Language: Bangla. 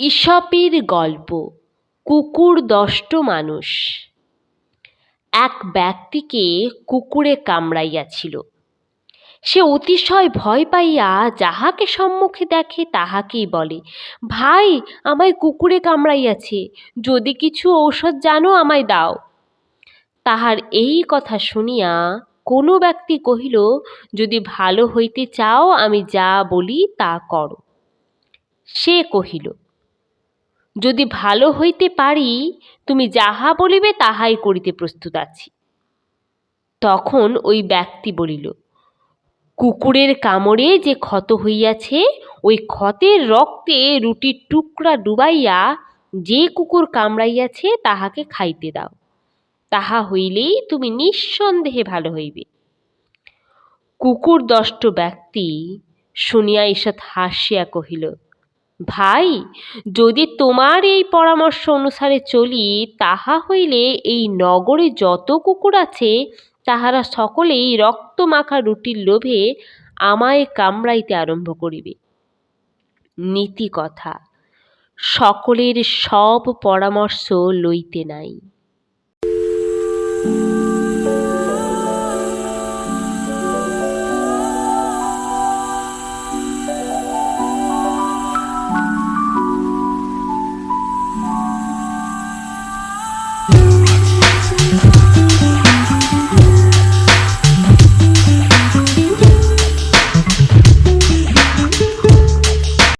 ঈশপের গল্প, কুকুর দষ্ট মানুষ। এক ব্যক্তিকে কুকুরে কামড়াইয়াছিল। সে অতিশয় ভয় পাইয়া যাহাকে সম্মুখে দেখে তাহাকেই বলে, ভাই, আমায় কুকুরে কামড়াইয়াছে, যদি কিছু ঔষধ জানো আমায় দাও। তাহার এই কথা শুনিয়া কোনো ব্যক্তি কহিল, যদি ভালো হইতে চাও আমি যা বলি তা করো। সে কহিল যদি ভালো হইতে পারি, তুমি যাহা বলিবে তাহাই করিতে প্রস্তুত আছি। তখন ওই ব্যক্তি বলিল, কুকুরের কামড়ে যে ক্ষত হইয়াছে, ওই ক্ষতের রক্তে রুটির টুকরা ডুবাইয়া যে কুকুর কামড়াইয়াছে, তাহাকে খাইতে দাও। তাহা হইলেই তুমি নিঃসন্দেহে ভালো হইবে। কুকুর দষ্ট ব্যক্তি শুনিয়া ঈষৎ হাসিয়া কহিল ভাই, যদি তোমার এই পরামর্শ অনুসারে চলি, তাহা হইলে এই নগরে যত কুকুর আছে, তাহারা সকলেই রক্ত মাখা রুটির লোভে আমায় কামড়াইতে আরম্ভ করিবে। নীতি কথা, সকলের সব পরামর্শ লইতে নাই।